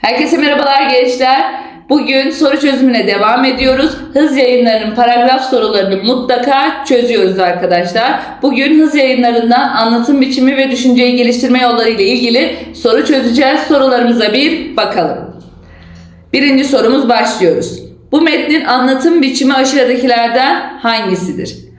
Herkese merhabalar gençler. Bugün soru çözümüne devam ediyoruz. Hız yayınlarının paragraf sorularını mutlaka çözüyoruz arkadaşlar. Bugün hız yayınlarından anlatım biçimi ve düşünceyi geliştirme yolları ile ilgili soru çözeceğiz. Sorularımıza bir bakalım. Birinci sorumuz başlıyoruz. Bu metnin anlatım biçimi aşağıdakilerden hangisidir?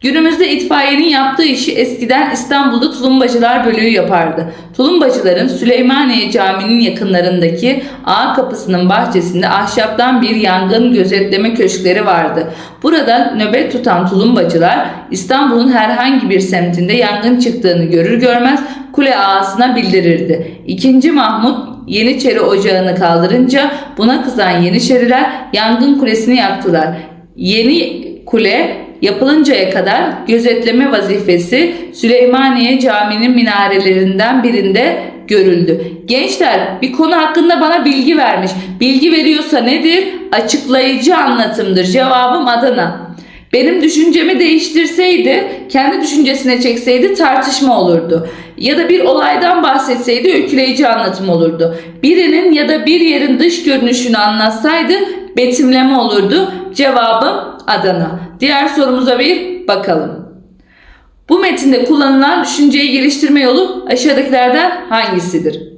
Günümüzde itfaiyenin yaptığı işi eskiden İstanbul'da tulumbacılar bölüğü yapardı. Tulumbacıların Süleymaniye Camii'nin yakınlarındaki A kapısının bahçesinde ahşaptan bir yangın gözetleme köşkleri vardı. Burada nöbet tutan tulumbacılar İstanbul'un herhangi bir semtinde yangın çıktığını görür görmez kule ağasına bildirirdi. İkinci Mahmut Yeniçeri ocağını kaldırınca buna kızan Yeniçeriler yangın kulesini yaktılar. Yeni kule yapılıncaya kadar gözetleme vazifesi Süleymaniye Camii'nin minarelerinden birinde görüldü. Gençler bir konu hakkında bana bilgi vermiş. Bilgi veriyorsa nedir? Açıklayıcı anlatımdır. Cevabım Adana. Benim düşüncemi değiştirseydi, kendi düşüncesine çekseydi tartışma olurdu. Ya da bir olaydan bahsetseydi öyküleyici anlatım olurdu. Birinin ya da bir yerin dış görünüşünü anlatsaydı betimleme olurdu. Cevabım Adana. Diğer sorumuza bir bakalım. Bu metinde kullanılan düşünceyi geliştirme yolu aşağıdakilerden hangisidir?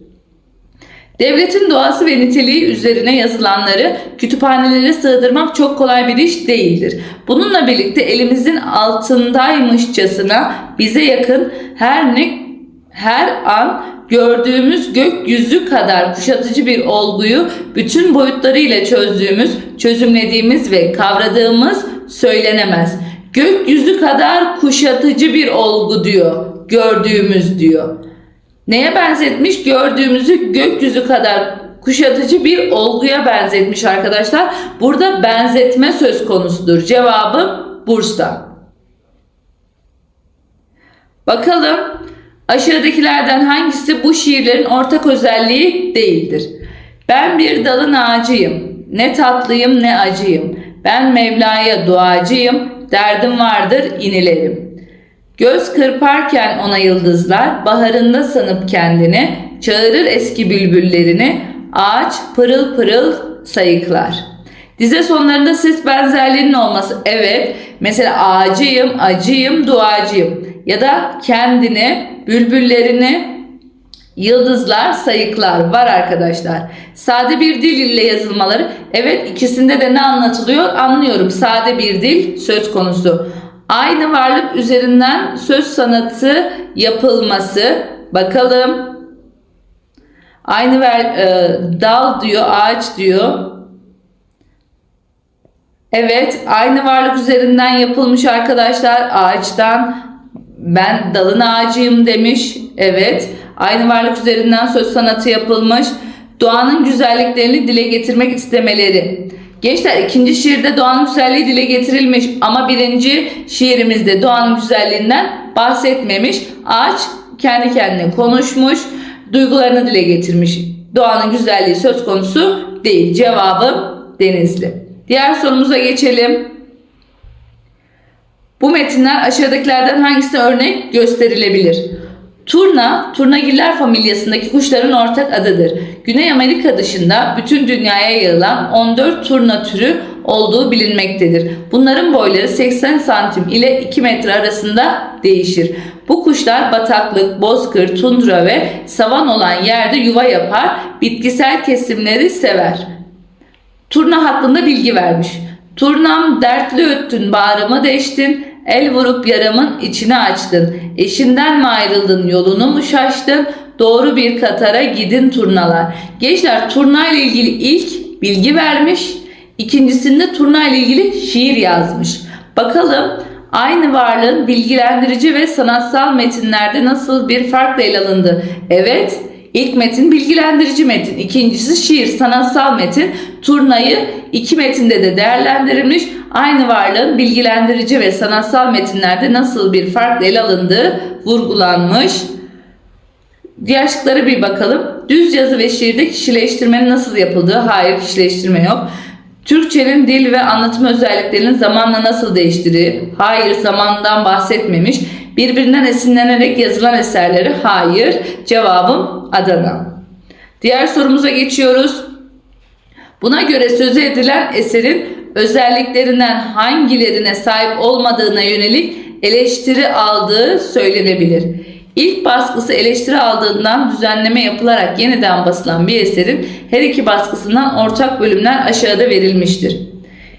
Devletin doğası ve niteliği üzerine yazılanları kütüphanelere sığdırmak çok kolay bir iş değildir. Bununla birlikte elimizin altındaymışçasına bize yakın her ne her an gördüğümüz gökyüzü kadar kuşatıcı bir olguyu bütün boyutlarıyla çözdüğümüz, çözümlediğimiz ve kavradığımız söylenemez. Gökyüzü kadar kuşatıcı bir olgu diyor, gördüğümüz diyor. Neye benzetmiş? Gördüğümüzü gökyüzü kadar kuşatıcı bir olguya benzetmiş arkadaşlar. Burada benzetme söz konusudur. Cevabım Bursa. Bakalım aşağıdakilerden hangisi bu şiirlerin ortak özelliği değildir? Ben bir dalın ağacıyım. Ne tatlıyım ne acıyım. Ben Mevla'ya duacıyım. Derdim vardır inilerim. Göz kırparken ona yıldızlar, baharında sanıp kendini, çağırır eski bülbüllerini, ağaç pırıl pırıl sayıklar. Dize sonlarında ses benzerliğinin olması evet. Mesela ağacıyım, acıyım, duacıyım. Ya da kendini, bülbüllerini, yıldızlar, sayıklar var arkadaşlar. Sade bir dil ile yazılmaları. Evet ikisinde de ne anlatılıyor anlıyorum. Sade bir dil söz konusu. Aynı varlık üzerinden söz sanatı yapılması. Bakalım. Aynı ver, e, dal diyor, ağaç diyor. Evet, aynı varlık üzerinden yapılmış arkadaşlar. Ağaçtan ben dalın ağacıyım demiş. Evet, aynı varlık üzerinden söz sanatı yapılmış. Doğanın güzelliklerini dile getirmek istemeleri. Gençler ikinci şiirde doğanın güzelliği dile getirilmiş ama birinci şiirimizde doğanın güzelliğinden bahsetmemiş. Ağaç kendi kendine konuşmuş, duygularını dile getirmiş. Doğanın güzelliği söz konusu değil. Cevabı Denizli. Diğer sorumuza geçelim. Bu metinler aşağıdakilerden hangisine örnek gösterilebilir? Turna, turnagiller familyasındaki kuşların ortak adıdır. Güney Amerika dışında bütün dünyaya yayılan 14 turna türü olduğu bilinmektedir. Bunların boyları 80 santim ile 2 metre arasında değişir. Bu kuşlar bataklık, bozkır, tundra ve savan olan yerde yuva yapar, bitkisel kesimleri sever. Turna hakkında bilgi vermiş. Turnam dertli öttün, bağrımı deştin, el vurup yaramın içine açtın. Eşinden mi ayrıldın, yolunu mu şaştın? Doğru bir katara gidin turnalar. Gençler turna ilgili ilk bilgi vermiş. İkincisinde turna ilgili şiir yazmış. Bakalım aynı varlığın bilgilendirici ve sanatsal metinlerde nasıl bir farkla ele alındı? Evet, İlk metin bilgilendirici metin, ikincisi şiir, sanatsal metin. Turnayı iki metinde de değerlendirilmiş. Aynı varlığın bilgilendirici ve sanatsal metinlerde nasıl bir farkla ele alındığı vurgulanmış. Diğer şıklara bir bakalım. Düz yazı ve şiirde kişileştirmenin nasıl yapıldığı? Hayır kişileştirme yok. Türkçenin dil ve anlatım özelliklerinin zamanla nasıl değiştiği? Hayır zamandan bahsetmemiş. Birbirinden esinlenerek yazılan eserleri? Hayır. Cevabım Adana. Diğer sorumuza geçiyoruz. Buna göre sözü edilen eserin özelliklerinden hangilerine sahip olmadığına yönelik eleştiri aldığı söylenebilir. İlk baskısı eleştiri aldığından düzenleme yapılarak yeniden basılan bir eserin her iki baskısından ortak bölümler aşağıda verilmiştir.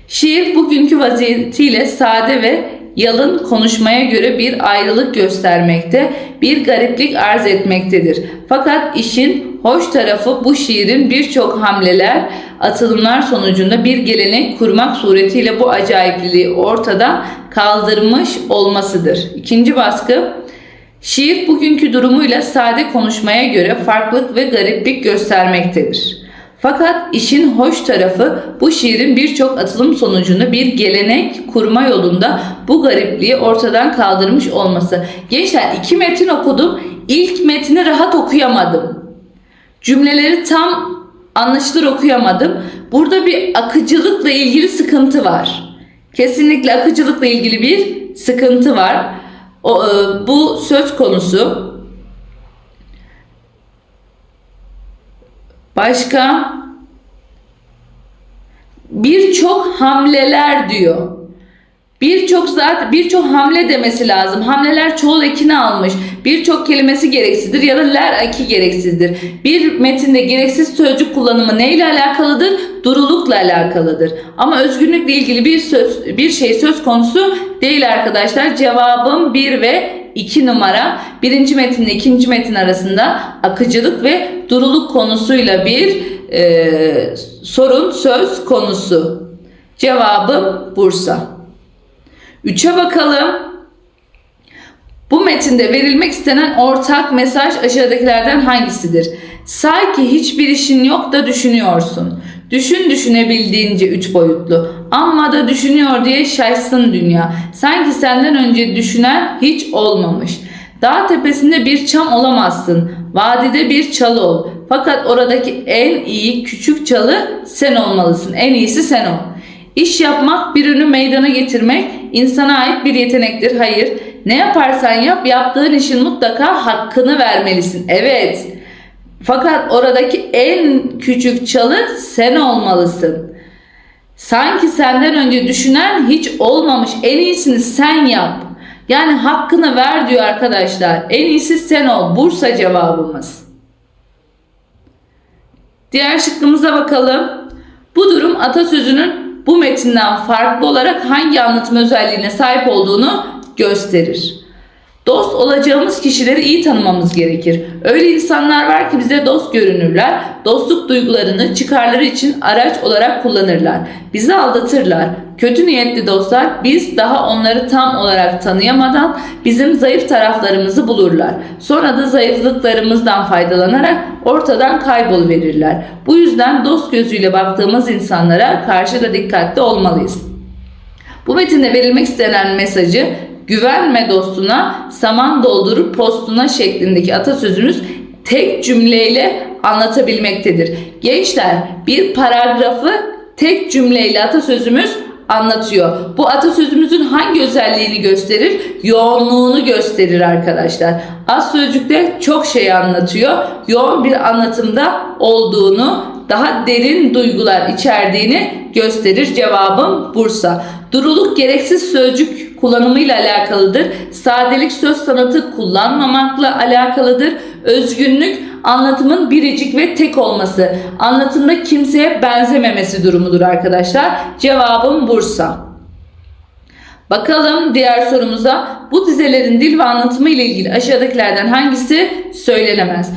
Şiir bugünkü vaziyetiyle sade ve yalın konuşmaya göre bir ayrılık göstermekte, bir gariplik arz etmektedir. Fakat işin hoş tarafı bu şiirin birçok hamleler, atılımlar sonucunda bir gelenek kurmak suretiyle bu acayipliği ortadan kaldırmış olmasıdır. İkinci baskı Şiir bugünkü durumuyla sade konuşmaya göre farklılık ve gariplik göstermektedir. Fakat işin hoş tarafı bu şiirin birçok atılım sonucunda bir gelenek kurma yolunda bu garipliği ortadan kaldırmış olması. Gençler iki metin okudum. İlk metni rahat okuyamadım. Cümleleri tam anlaşılır okuyamadım. Burada bir akıcılıkla ilgili sıkıntı var. Kesinlikle akıcılıkla ilgili bir sıkıntı var. O, e, bu söz konusu. Başka birçok hamleler diyor. Birçok zaten birçok hamle demesi lazım. Hamleler çoğul ekini almış. Birçok kelimesi gereksizdir ya da ler eki gereksizdir. Bir metinde gereksiz sözcük kullanımı neyle alakalıdır? Durulukla alakalıdır. Ama özgünlükle ilgili bir söz bir şey söz konusu değil arkadaşlar. Cevabım 1 ve 2 numara. Birinci metinle ikinci metin arasında akıcılık ve duruluk konusuyla bir e, sorun söz konusu. Cevabım Bursa. 3'e bakalım. Bu metinde verilmek istenen ortak mesaj aşağıdakilerden hangisidir? Sanki hiçbir işin yok da düşünüyorsun. Düşün düşünebildiğince üç boyutlu. Amma da düşünüyor diye şaşsın dünya. Sanki senden önce düşünen hiç olmamış. Dağ tepesinde bir çam olamazsın. Vadide bir çalı ol. Fakat oradaki en iyi küçük çalı sen olmalısın. En iyisi sen ol. İş yapmak, bir ürünü meydana getirmek insana ait bir yetenektir. Hayır. Ne yaparsan yap, yaptığın işin mutlaka hakkını vermelisin. Evet. Fakat oradaki en küçük çalı sen olmalısın. Sanki senden önce düşünen hiç olmamış. En iyisini sen yap. Yani hakkını ver diyor arkadaşlar. En iyisi sen ol. Bursa cevabımız. Diğer şıkkımıza bakalım. Bu durum atasözünün bu metinden farklı olarak hangi anlatım özelliğine sahip olduğunu gösterir. Dost olacağımız kişileri iyi tanımamız gerekir. Öyle insanlar var ki bize dost görünürler. Dostluk duygularını çıkarları için araç olarak kullanırlar. Bizi aldatırlar. Kötü niyetli dostlar biz daha onları tam olarak tanıyamadan bizim zayıf taraflarımızı bulurlar. Sonra da zayıflıklarımızdan faydalanarak ortadan kayboluverirler. Bu yüzden dost gözüyle baktığımız insanlara karşı da dikkatli olmalıyız. Bu metinde verilmek istenen mesajı güvenme dostuna saman doldurup postuna şeklindeki atasözümüz tek cümleyle anlatabilmektedir. Gençler bir paragrafı tek cümleyle atasözümüz anlatıyor. Bu atasözümüzün hangi özelliğini gösterir? Yoğunluğunu gösterir arkadaşlar. Az sözcükte çok şey anlatıyor. Yoğun bir anlatımda olduğunu, daha derin duygular içerdiğini gösterir. Cevabım Bursa. Duruluk gereksiz sözcük kullanımıyla alakalıdır. Sadelik söz sanatı kullanmamakla alakalıdır. Özgünlük anlatımın biricik ve tek olması. Anlatımda kimseye benzememesi durumudur arkadaşlar. Cevabım Bursa. Bakalım diğer sorumuza. Bu dizelerin dil ve anlatımı ile ilgili aşağıdakilerden hangisi söylenemez?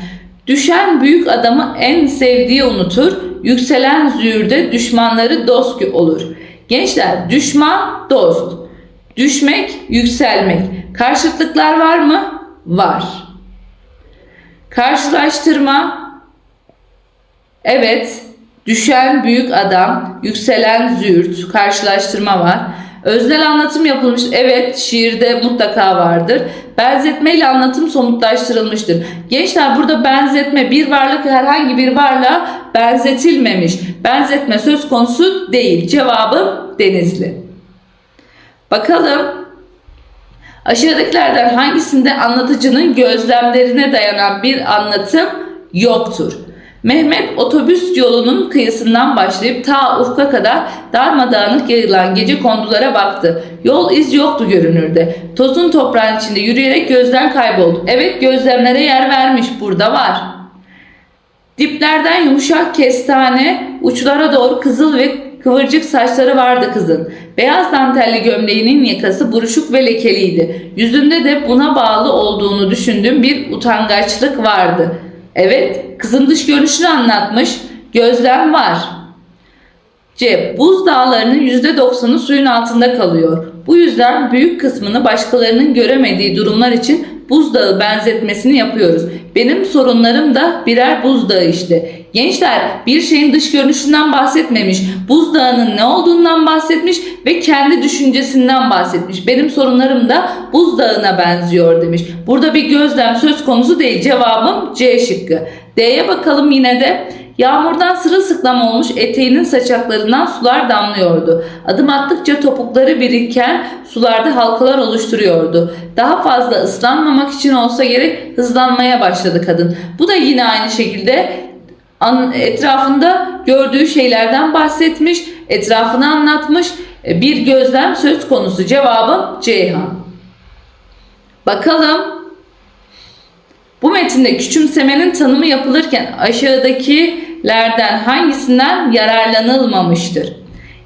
Düşen büyük adamı en sevdiği unutur. Yükselen züğürde düşmanları dost olur. Gençler düşman dost. Düşmek, yükselmek. Karşıtlıklar var mı? Var. Karşılaştırma. Evet. Düşen büyük adam, yükselen züğürt, karşılaştırma var. Öznel anlatım yapılmış. Evet, şiirde mutlaka vardır. Benzetme ile anlatım somutlaştırılmıştır. Gençler burada benzetme bir varlık herhangi bir varlığa benzetilmemiş. Benzetme söz konusu değil. Cevabım Denizli. Bakalım aşağıdakilerden hangisinde anlatıcının gözlemlerine dayanan bir anlatım yoktur? Mehmet otobüs yolunun kıyısından başlayıp ta ufka kadar darmadağınık yayılan gece kondulara baktı. Yol iz yoktu görünürde. Tozun toprağın içinde yürüyerek gözden kayboldu. Evet gözlemlere yer vermiş burada var. Diplerden yumuşak kestane, uçlara doğru kızıl ve kıvırcık saçları vardı kızın. Beyaz dantelli gömleğinin yakası buruşuk ve lekeliydi. Yüzünde de buna bağlı olduğunu düşündüğüm bir utangaçlık vardı. Evet, kızın dış görünüşünü anlatmış. Gözlem var. C. Buz dağlarının %90'ı suyun altında kalıyor. Bu yüzden büyük kısmını başkalarının göremediği durumlar için buzdağı benzetmesini yapıyoruz. Benim sorunlarım da birer buzdağı işte. Gençler bir şeyin dış görünüşünden bahsetmemiş, buzdağının ne olduğundan bahsetmiş ve kendi düşüncesinden bahsetmiş. Benim sorunlarım da buzdağına benziyor demiş. Burada bir gözlem söz konusu değil. Cevabım C şıkkı. D'ye bakalım yine de. Yağmurdan sırılsıklam olmuş eteğinin saçaklarından sular damlıyordu. Adım attıkça topukları biriken sularda halkalar oluşturuyordu. Daha fazla ıslanmamak için olsa gerek hızlanmaya başladı kadın. Bu da yine aynı şekilde etrafında gördüğü şeylerden bahsetmiş, etrafını anlatmış. E, Bir gözlem söz konusu. Cevabım Ceyhan. Bakalım bu metinde küçümsemenin tanımı yapılırken aşağıdakilerden hangisinden yararlanılmamıştır?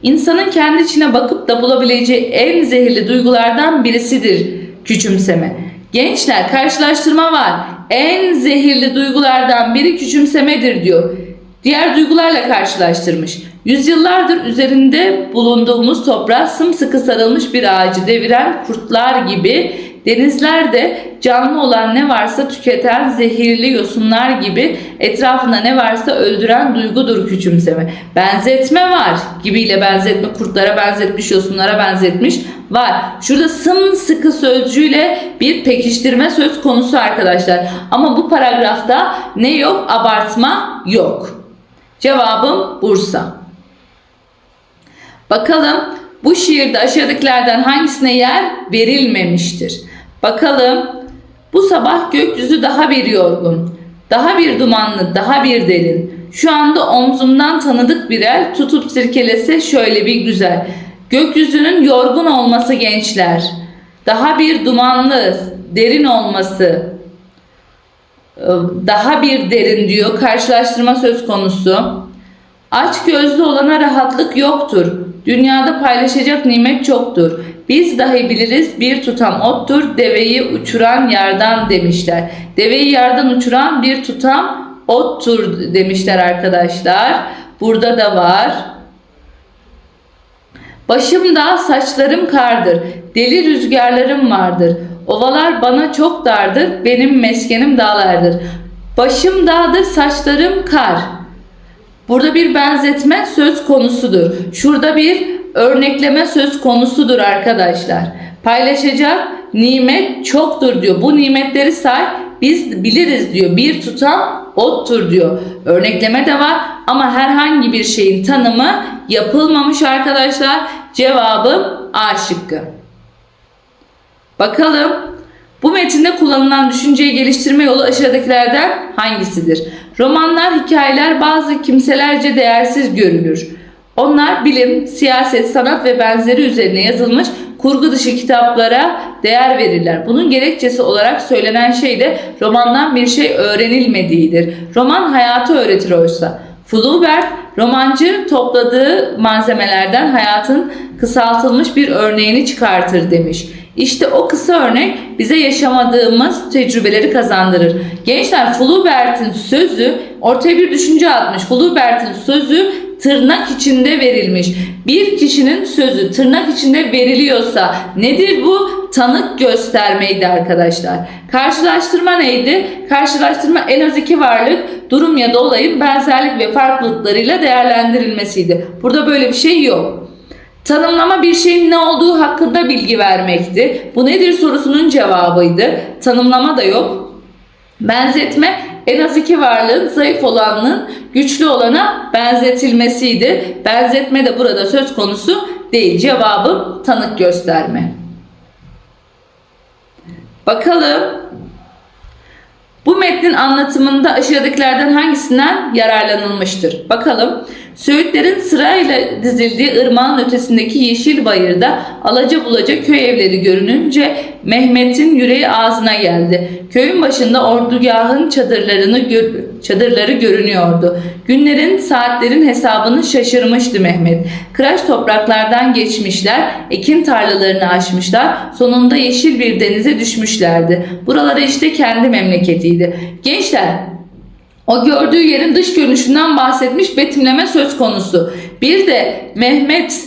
İnsanın kendi içine bakıp da bulabileceği en zehirli duygulardan birisidir küçümseme. Gençler karşılaştırma var. En zehirli duygulardan biri küçümsemedir diyor. Diğer duygularla karşılaştırmış. Yüzyıllardır üzerinde bulunduğumuz toprağa sımsıkı sarılmış bir ağacı deviren kurtlar gibi denizlerde canlı olan ne varsa tüketen zehirli yosunlar gibi etrafında ne varsa öldüren duygudur küçümseme. Benzetme var gibiyle benzetme kurtlara benzetmiş yosunlara benzetmiş var. Şurada sımsıkı sözcüğüyle bir pekiştirme söz konusu arkadaşlar. Ama bu paragrafta ne yok? Abartma yok. Cevabım Bursa. Bakalım bu şiirde aşağıdakilerden hangisine yer verilmemiştir? Bakalım bu sabah gökyüzü daha bir yorgun, daha bir dumanlı, daha bir derin. Şu anda omzumdan tanıdık bir el tutup sirkelese şöyle bir güzel. Gökyüzünün yorgun olması gençler. Daha bir dumanlı, derin olması. Daha bir derin diyor. Karşılaştırma söz konusu. Aç gözlü olana rahatlık yoktur. Dünyada paylaşacak nimet çoktur. Biz dahi biliriz bir tutam ottur, deveyi uçuran yardan demişler. Deveyi yardan uçuran bir tutam ottur demişler arkadaşlar. Burada da var. Başımda saçlarım kardır, deli rüzgarlarım vardır. Ovalar bana çok dardır, benim meskenim dağlardır. Başım dağdır, saçlarım kar. Burada bir benzetme söz konusudur. Şurada bir örnekleme söz konusudur arkadaşlar. Paylaşacak nimet çoktur diyor. Bu nimetleri say biz biliriz diyor. Bir tutam ottur diyor. Örnekleme de var ama herhangi bir şeyin tanımı yapılmamış arkadaşlar. Cevabım A şıkkı. Bakalım bu metinde kullanılan düşünceyi geliştirme yolu aşağıdakilerden hangisidir? Romanlar, hikayeler bazı kimselerce değersiz görülür. Onlar bilim, siyaset, sanat ve benzeri üzerine yazılmış kurgu dışı kitaplara değer verirler. Bunun gerekçesi olarak söylenen şey de romandan bir şey öğrenilmediğidir. Roman hayatı öğretir oysa. Flaubert romancı topladığı malzemelerden hayatın kısaltılmış bir örneğini çıkartır demiş. İşte o kısa örnek bize yaşamadığımız tecrübeleri kazandırır. Gençler Flaubert'in sözü ortaya bir düşünce atmış. Flaubert'in sözü tırnak içinde verilmiş. Bir kişinin sözü tırnak içinde veriliyorsa nedir bu? Tanık göstermeydi arkadaşlar. Karşılaştırma neydi? Karşılaştırma en az iki varlık, durum ya da olayın benzerlik ve farklılıklarıyla değerlendirilmesiydi. Burada böyle bir şey yok. Tanımlama bir şeyin ne olduğu hakkında bilgi vermekti. Bu nedir sorusunun cevabıydı. Tanımlama da yok. Benzetme en az iki varlığın zayıf olanın güçlü olana benzetilmesiydi. Benzetme de burada söz konusu değil. Cevabım tanık gösterme. Bakalım Bu metnin anlatımında aşağıdakilerden hangisinden yararlanılmıştır? Bakalım. Söğütlerin sırayla dizildiği ırmağın ötesindeki yeşil bayırda alaca bulaca köy evleri görününce Mehmet'in yüreği ağzına geldi. Köyün başında ordugahın çadırlarını gör- çadırları görünüyordu. Günlerin, saatlerin hesabını şaşırmıştı Mehmet. Kıraç topraklardan geçmişler, ekin tarlalarını aşmışlar, sonunda yeşil bir denize düşmüşlerdi. Buraları işte kendi memleketiydi. Gençler, o gördüğü yerin dış görünüşünden bahsetmiş betimleme söz konusu. Bir de Mehmet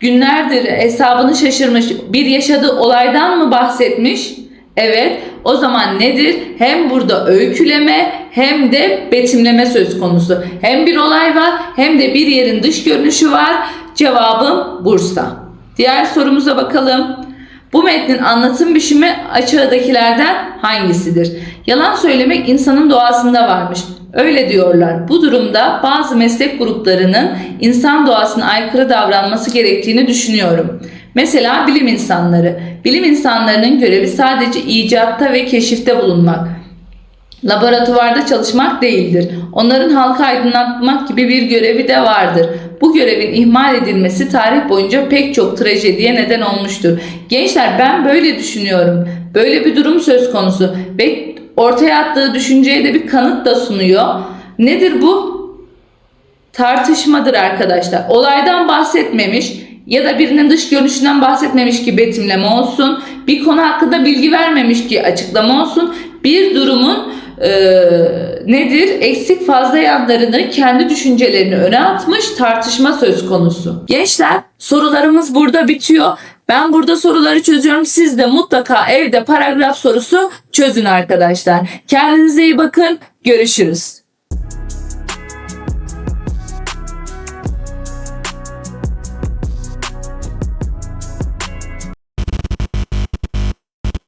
günlerdir hesabını şaşırmış bir yaşadığı olaydan mı bahsetmiş? Evet o zaman nedir? Hem burada öyküleme hem de betimleme söz konusu. Hem bir olay var hem de bir yerin dış görünüşü var. Cevabım Bursa. Diğer sorumuza bakalım. Bu metnin anlatım biçimi aşağıdakilerden hangisidir? Yalan söylemek insanın doğasında varmış. Öyle diyorlar. Bu durumda bazı meslek gruplarının insan doğasına aykırı davranması gerektiğini düşünüyorum. Mesela bilim insanları. Bilim insanlarının görevi sadece icatta ve keşifte bulunmak. Laboratuvarda çalışmak değildir. Onların halka aydınlatmak gibi bir görevi de vardır. Bu görevin ihmal edilmesi tarih boyunca pek çok trajediye neden olmuştur. Gençler ben böyle düşünüyorum. Böyle bir durum söz konusu ve ortaya attığı düşünceye de bir kanıt da sunuyor. Nedir bu? Tartışmadır arkadaşlar. Olaydan bahsetmemiş ya da birinin dış görünüşünden bahsetmemiş ki betimleme olsun. Bir konu hakkında bilgi vermemiş ki açıklama olsun. Bir durumun e, nedir? Eksik fazla yanlarını kendi düşüncelerini öne atmış tartışma söz konusu. Gençler sorularımız burada bitiyor. Ben burada soruları çözüyorum. Siz de mutlaka evde paragraf sorusu çözün arkadaşlar. Kendinize iyi bakın. Görüşürüz.